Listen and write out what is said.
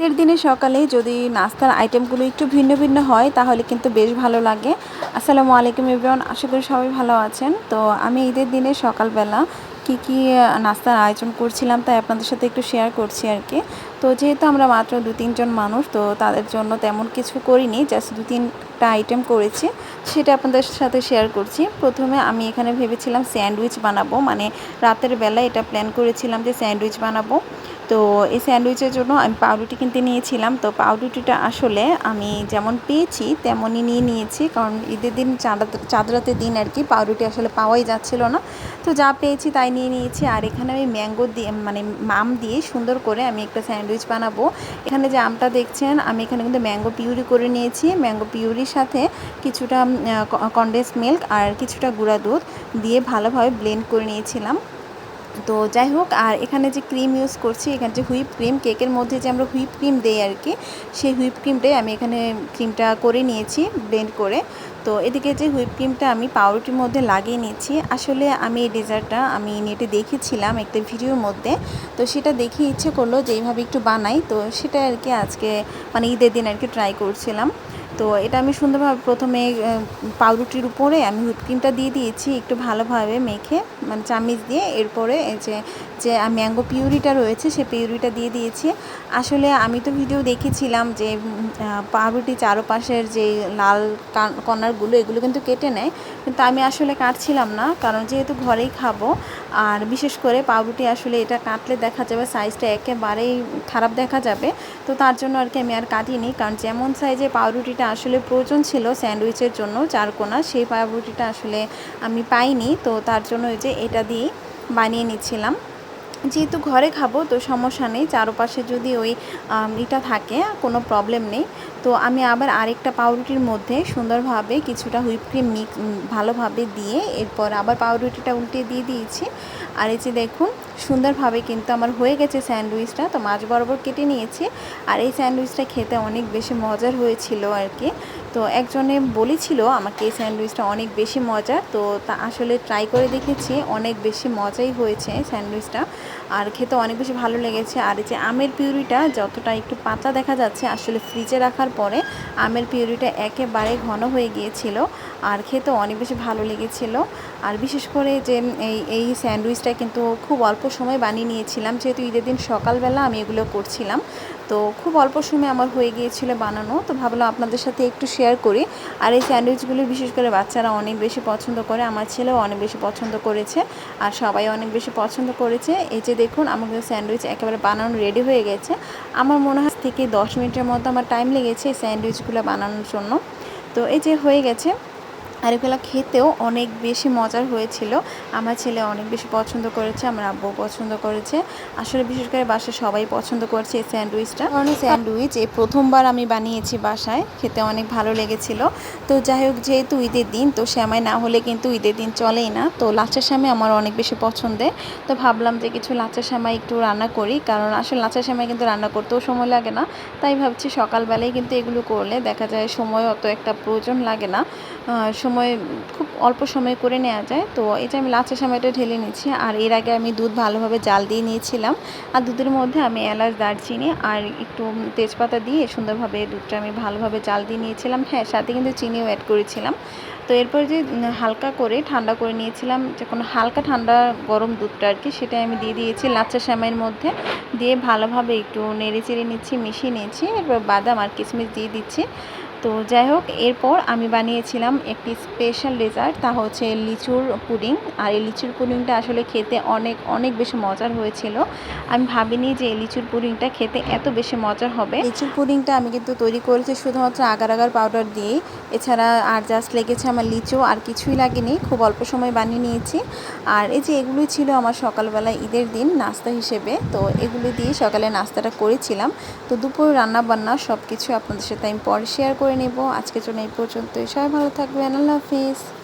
ঈদের দিনে সকালে যদি নাস্তার আইটেমগুলো একটু ভিন্ন ভিন্ন হয়, তাহলে কিন্তু বেশ ভালো লাগে। আসসালামু আলাইকুম ইব্রাহন আশা করি সবাই ভালো আছেন। তো আমি ঈদের দিনে সকালবেলা কি কি নাস্তার আয়োজন করছিলাম তাই আপনাদের সাথে একটু শেয়ার করছি আর কি। তো যেহেতু আমরা মাত্র দু তিনজন মানুষ, তো তাদের জন্য তেমন কিছু করিনি জাস্ট দু তিনটা আইটেম করেছি, সেটা আপনাদের সাথে শেয়ার করছি। প্রথমে আমি এখানে ভেবেছিলাম স্যান্ডউইচ বানাবো মানে রাতের বেলা এটা প্ল্যান করেছিলাম যে স্যান্ডউইচ বানাবো। তো এই স্যান্ডউইচের জন্য আমি পাউরুটি কিনতে নিয়েছিলাম, তো পাউরুটিটা আসলে আমি যেমন পেয়েছি, তেমনই নিয়ে নিয়েছি, কারণ ঈদের দিন চাঁদ রাতের দিন আর কি পাউরুটি আসলে পাওয়াই যাচ্ছিল না। তো যা পেয়েছি তাই নিয়ে নিয়েছি আর এখানে আমি ম্যাঙ্গো দিয়ে মানে মাম দিয়ে সুন্দর করে আমি একটা স্যান্ডউইচ বানাবো। এখানে যে আমটা দেখছেন, আমি এখানে কিন্তু ম্যাঙ্গো পিউরি করে নিয়েছি। ম্যাঙ্গো পিউরির সাথে কিছুটা কনডেন্স মিল্ক আর কিছুটা গুঁড়া দুধ দিয়ে ভালোভাবে ব্লেন্ড করে নিয়েছিলাম। তো যাই হোক, আর এখানে যে ক্রিম ইউজ করছি, এখানে যে হুইপ ক্রিম কেকের মধ্যে যে আমরা হুইপ ক্রিম দেই আর কি, সেই হুইপ ক্রিমটাই আমি এখানে ক্রিমটা করে নিয়েছি ব্লেন্ড করে। তো এদিকে যে হুইপ ক্রিমটা আমি পাউরুটির মধ্যে লাগিয়ে নিয়েছি, আসলে আমি এই ডেজার্টটা আমি নেটে দেখেছিলাম একটা ভিডিওর মধ্যে। তো সেটা দেখে ইচ্ছে করল যে এইভাবে একটু বানাই। তো সেটা আর কি আজকে মানে ঈদের দিন আর কি ট্রাই করছিলাম। তো এটা আমি সুন্দরভাবে প্রথমে পাউরুটির উপরে আমি হুইপ ক্রিমটা দিয়ে দিয়েছি একটু ভালোভাবে মেখে মানে চামিচ দিয়ে। এরপরে যে যে ম্যাঙ্গো পিউরিটা রয়েছে সে পিউরিটা দিয়ে দিয়েছি। আসলে আমি তো ভিডিও দেখেছিলাম যে পাউরুটি চারপাশের যে লাল কর্নারগুলো, এগুলো কিন্তু কেটে নেয়। কিন্তু আমি আসলে কাটছিলাম না, কারণ যেহেতু ঘরেই খাব, আর বিশেষ করে পাউরুটি আসলে এটা কাটলে দেখা যাবে সাইজটা একেবারেই খারাপ দেখা যাবে। তো তার জন্য আর কি আমি আর কাটিনি, কারণ যেমন সাইজে পাউরুটিটা আসলে প্রয়োজন ছিল স্যান্ডউইচের জন্য চারকোনা। সেই পায়াবুটিটা আসলে আমি পাইনি, তো তার জন্য ওই যে এটা দিয়েই বানিয়ে নিচ্ছিলাম। যেহেতু ঘরে খাব, তো সমস্যা নেই। চারপাশে যদি ওই ইটা থাকে, কোনো প্রবলেম নেই। তো আমি আবার আরেকটা পাউরুটির মধ্যে সুন্দরভাবে কিছুটা হুইপ ক্রিম মিক্স ভালোভাবে দিয়ে এরপর আবার পাউরুটিটা উল্টে দিয়ে দিয়েছি। আর এই যে দেখুন, সুন্দরভাবে কিন্তু আমার হয়ে গেছে স্যান্ডউইচটা। তো মাছ বরাবর কেটে নিয়েছি। আর এই স্যান্ডউইচটা খেতে অনেক বেশি মজার হয়েছিল আর কি। তো একজনে বলেছিল আমাকে এই স্যান্ডউইচটা অনেক বেশি মজা, তো তা আসলে ট্রাই করে দেখেছি, অনেক বেশি মজাই হয়েছে স্যান্ডউইচটা আর খেতে অনেক বেশি ভালো লেগেছে। আর এই যে আমের পিউরিটা যতটা একটু পাতলা দেখা যাচ্ছে, আসলে ফ্রিজে রাখার পরে আমের পিউরিটা একেবারে ঘন হয়ে গিয়েছিল আর খেতে অনেক বেশি ভালো লেগেছিল। আর বিশেষ করে যে এই এই স্যান্ডউইচটা কিন্তু খুব অল্প সময় বানিয়ে নিয়েছিলাম, যেহেতু ঈদের দিন সকালবেলা আমি এগুলো করছিলাম। তো খুব অল্প সময় আমার হয়ে গিয়েছিল বানানো, তো ভাবলাম আপনাদের সাথে একটু শেয়ার করি। আর এই স্যান্ডউইচগুলো বিশেষ করে বাচ্চারা অনেক বেশি পছন্দ করে, আমার ছেলেও অনেক বেশি পছন্দ করেছে, আর সবাই অনেক বেশি পছন্দ করেছে। এই যে দেখুন, আমাকে স্যান্ডউইচ একেবারে বানানো রেডি হয়ে গেছে। আমার মনে হয় থেকে দশ মিনিটের মতো আমার টাইম লেগেছে এই স্যান্ডউইচগুলো বানানোর জন্য। তো এই যে হয়ে গেছে। আর এগুলো খেতেও অনেক বেশি মজার হয়েছিল। আমার ছেলে অনেক বেশি পছন্দ করেছে, আমার আব্বু পছন্দ করেছে। আসলে বিশেষ করে বাসায় সবাই পছন্দ করছে এই স্যান্ডউইচটা। কারণ স্যান্ডউইচ এই প্রথমবার আমি বানিয়েছি বাসায়, খেতে অনেক ভালো লেগেছিল। তো যাই হোক, যেহেতু ঈদের দিন, তো শ্যামাই না হলে কিন্তু ঈদের দিন চলেই না। তো লাচা শ্যামাই আমার অনেক বেশি পছন্দের। তো ভাবলাম যে কিছু লাচা শ্যামাই একটু রান্না করি, কারণ আসলে লাচা শ্যামাই কিন্তু রান্না করতেও সময় লাগে না। তাই ভাবছি সকালবেলায় কিন্তু এগুলো করলে দেখা যায় সময় অত একটা প্রয়োজন লাগে না। সময়, খুব অল্প সময় করে নেওয়া যায়। তো যে আমি লাচা সময়টা ঢেলে নিচ্ছি আর এর আগে আমি দুধ ভালোভাবে জাল দিয়ে নিয়েছিলাম। আর দুধের মধ্যে আমি এলাচ, দারচিনি আর একটু তেজপাতা দিয়ে সুন্দরভাবে দুধটা আমি ভালোভাবে জাল দিয়ে নিয়েছিলাম। হ্যাঁ সাথে কিন্তু চিনিও অ্যাড করেছিলাম। তো এরপর যে হালকা করে ঠান্ডা করে নিয়েছিলাম যখন হালকা ঠান্ডা গরম দুধটা আর কি সেটা আমি দিয়ে দিয়েছি লাচ্চা শ্যামাইয়ের মধ্যে। দিয়ে ভালোভাবে একটু নেড়ে চেড়ে নিচ্ছি, মিশিয়ে নিচ্ছি এরপর বাদাম আর কিশমিশ দিয়ে দিচ্ছি। তো যাই হোক, এরপর আমি বানিয়েছিলাম একটি স্পেশাল ডেজার্ট তা হচ্ছে লিচুর পুডিং। আর এই লিচুর পুডিংটা আসলে খেতে অনেক অনেক বেশি মজার হয়েছিল। আমি ভাবিনি যে এই লিচুর পুডিংটা খেতে এত বেশি মজার হবে। লিচুর পুডিংটা আমি কিন্তু তৈরি করেছি শুধুমাত্র আগার আগার পাউডার দিয়েই। এছাড়া আর জাস্ট লেগেছে আমার লিচু, আর কিছুই লাগেনি। খুব অল্প সময় বানিয়ে নিয়েছি। আর এই যে এগুলোই ছিল আমার সকালবেলা ঈদের দিন নাস্তা হিসেবে, তো এগুলো দিয়ে সকালে নাস্তাটা করেছিলাম। তো দুপুর রান্না বান্না সব কিছু আপনাদের সাথে আমি পরে শেয়ার করে করে নেব। আজকের জন্য এই পর্যন্তই। সবাই ভালো থাকবেন। আল্লাহ হাফিজ।